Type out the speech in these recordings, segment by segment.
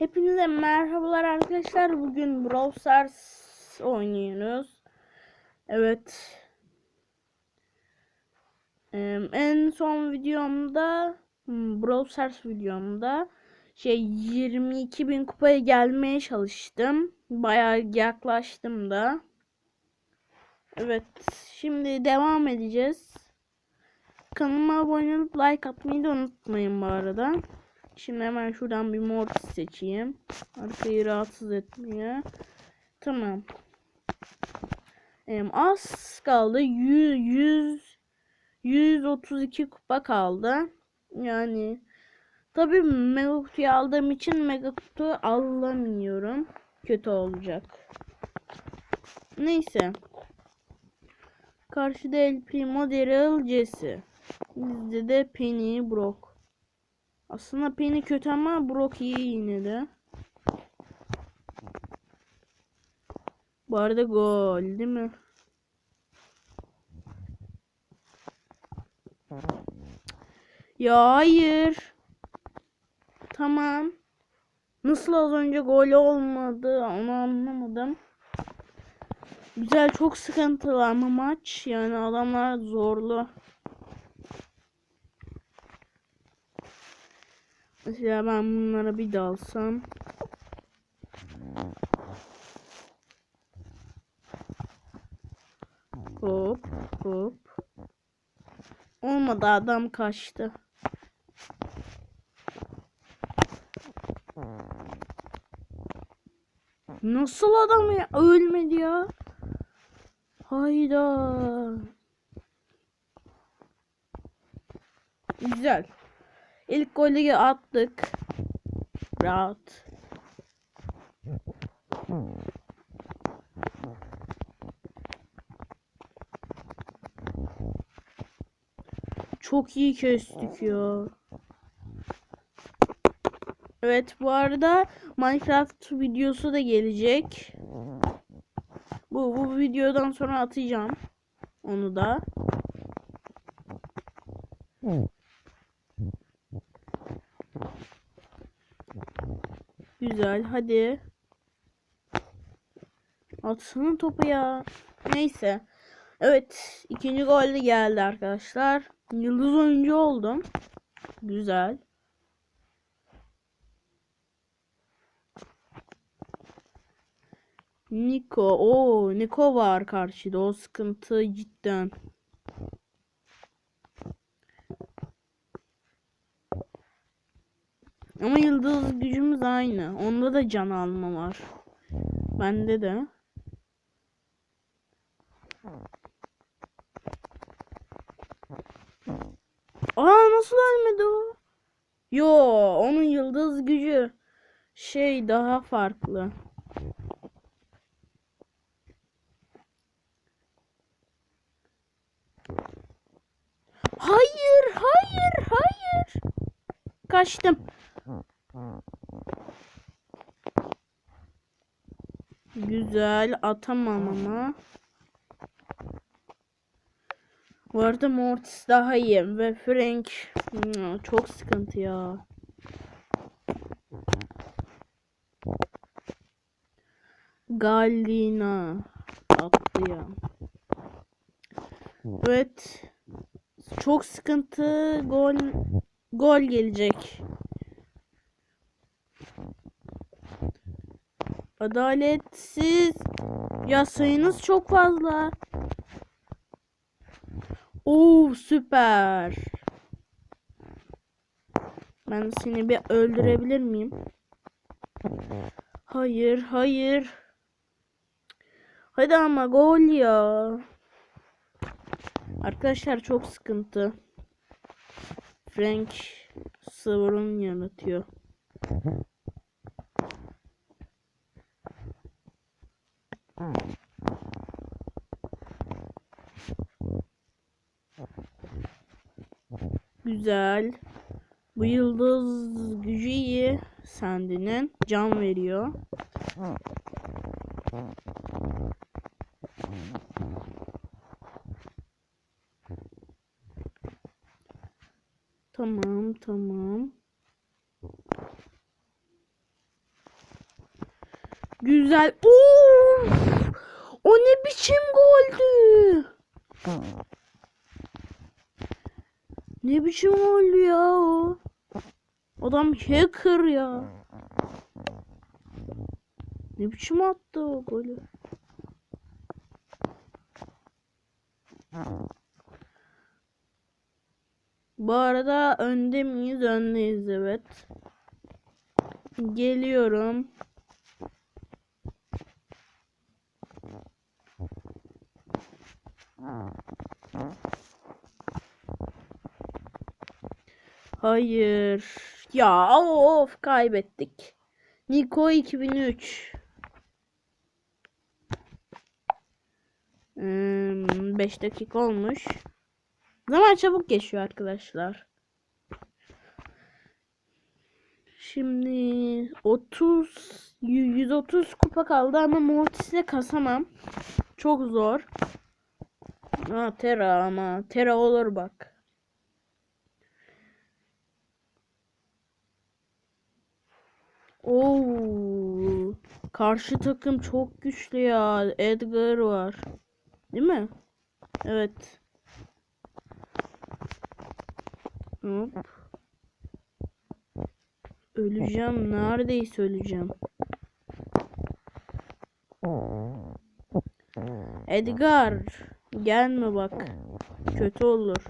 Hepinize merhabalar arkadaşlar. Bugün Brawl Stars oynuyoruz. Evet. Em, En son videomda hmm, Brawl Stars videomda şey 22 bin kupaya gelmeye çalıştım. Bayağı yaklaştım da. Evet. Şimdi devam edeceğiz. Kanalıma abone olup like atmayı da unutmayın bu arada. Şimdi hemen şuradan bir mortis seçeyim. Arkayı rahatsız etmeye. Tamam. Em, az kaldı. 100, 100 132 kupa kaldı. Yani tabii mega kutuyu aldığım için mega kutu alamıyorum. Kötü olacak. Neyse. Karşıda El Primo, Daryl, Jesse. Bizde de Penny, Brock. Aslında Penny kötü ama Brock iyi yine de. Bu arada gol değil mi? Ya hayır. Tamam. Nasıl az önce gol olmadı onu anlamadım. Güzel çok sıkıntılı ama maç yani adamlar zorlu. Mesela ben bunlara bir dalsam. Hop hop. Olmadı adam kaçtı. Nasıl adam ya? Ölmedi ya. Hayda. Güzel. İlk golü attık. Rahat. Çok iyi kestik ya. Evet bu arada Minecraft videosu da gelecek. Bu bu videodan sonra atacağım. Onu da. Güzel hadi. Atsana topu ya. Neyse. Evet ikinci gol de geldi arkadaşlar. Yıldız oyuncu oldum. Güzel. Niko. o Niko var karşıda. O sıkıntı cidden. Ama yıldız gücümüz aynı. Onda da can alma var. Bende de. Aa nasıl ölmedi o? Yo, onun yıldız gücü şey daha farklı. Hayır, hayır, hayır. Kaçtım. Güzel atamam ama. Bu arada Mortis daha iyi ve Frank hmm, çok sıkıntı ya. Galina attı ya. Evet. Çok sıkıntı gol gol gelecek. Adaletsiz. Ya sayınız çok fazla. Oo süper. Ben seni bir öldürebilir miyim? Hayır, hayır. Hadi ama gol ya. Arkadaşlar çok sıkıntı. Frank sorun yaratıyor. Güzel. Bu yıldız gücü iyi. Sendinin can veriyor. Tamam tamam. Güzel. Oo! Ne biçim goldü? Ne biçim goldü ya o? Adam hacker ya. Ne biçim attı o golü? Bu arada önde miyiz? Öndeyiz evet. Geliyorum. Hayır. Ya of kaybettik. Niko 2003. 5 dakika olmuş. Zaman çabuk geçiyor arkadaşlar. Şimdi 30 130 kupa kaldı ama Mortis'le kasamam. Çok zor. Ha Tera ama Tera olur bak. Oo. Karşı takım çok güçlü ya. Edgar var. Değil mi? Evet. Hop. Öleceğim. Neredeyse öleceğim. Edgar. Gelme bak. Kötü olur.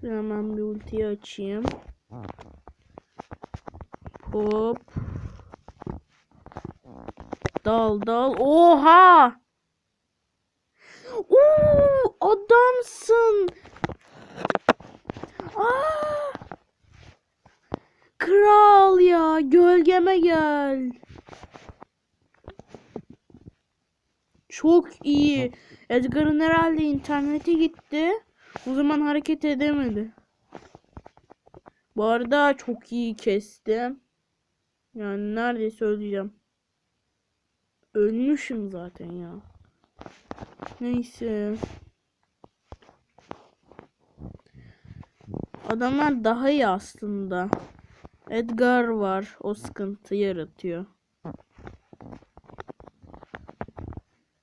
Hemen bir ultiyi açayım. Hop. Dal dal. Oha! Oo, adamsın. Aa! Kral ya, gölgeme gel. Çok iyi. Edgar'ın herhalde interneti gitti. O zaman hareket edemedi. Bu arada çok iyi kestim. Yani neredeyse öleceğim. Ölmüşüm zaten ya. Neyse. Adamlar daha iyi aslında. Edgar var. O sıkıntı yaratıyor.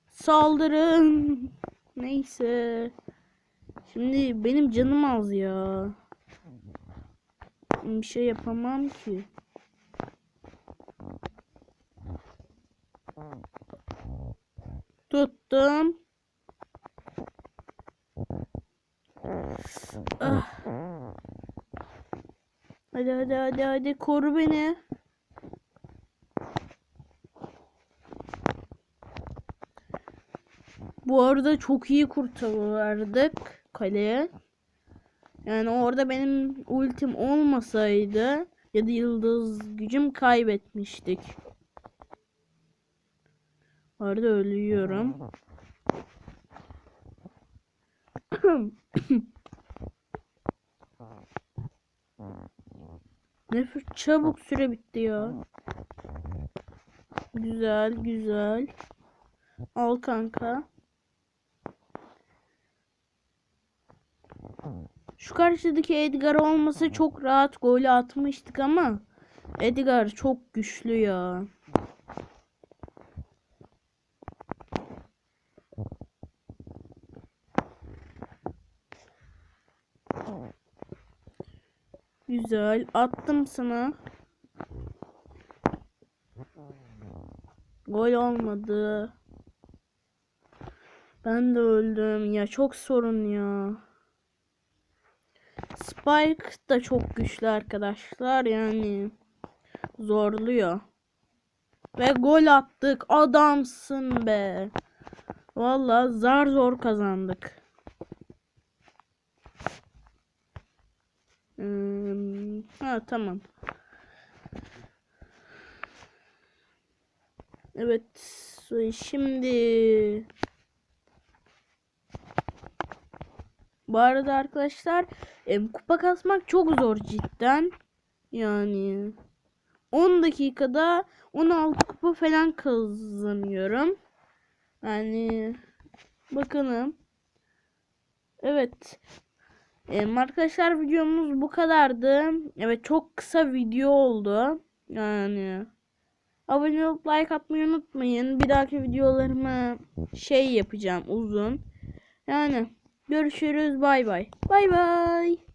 Saldırın. Neyse. Şimdi benim canım az ya. Bir şey yapamam ki. Tuttum. Ah. Hadi hadi hadi hadi koru beni. Bu arada çok iyi kurtardık kaleye. Yani orada benim ultim olmasaydı ya da yıldız gücüm kaybetmiştik. Bu arada ölüyorum. ne çabuk süre bitti ya. Güzel güzel. Al kanka. Şu karşıdaki Edgar olmasa çok rahat golü atmıştık ama Edgar çok güçlü ya. Güzel. Attım sana. Gol olmadı. Ben de öldüm. Ya çok sorun ya. Spike da çok güçlü arkadaşlar. Yani zorluyor. Ve gol attık. Adamsın be. Vallahi zar zor kazandık. Hmm, ha tamam. Evet. Şimdi Bu arada arkadaşlar kupa kasmak çok zor cidden. Yani 10 dakikada 16 kupa falan kazanıyorum. Yani bakalım. Evet. Ee, arkadaşlar videomuz bu kadardı. Evet çok kısa video oldu. Yani abone olup like atmayı unutmayın. Bir dahaki videolarımı şey yapacağım uzun. Yani görüşürüz bay bay. Bay bay.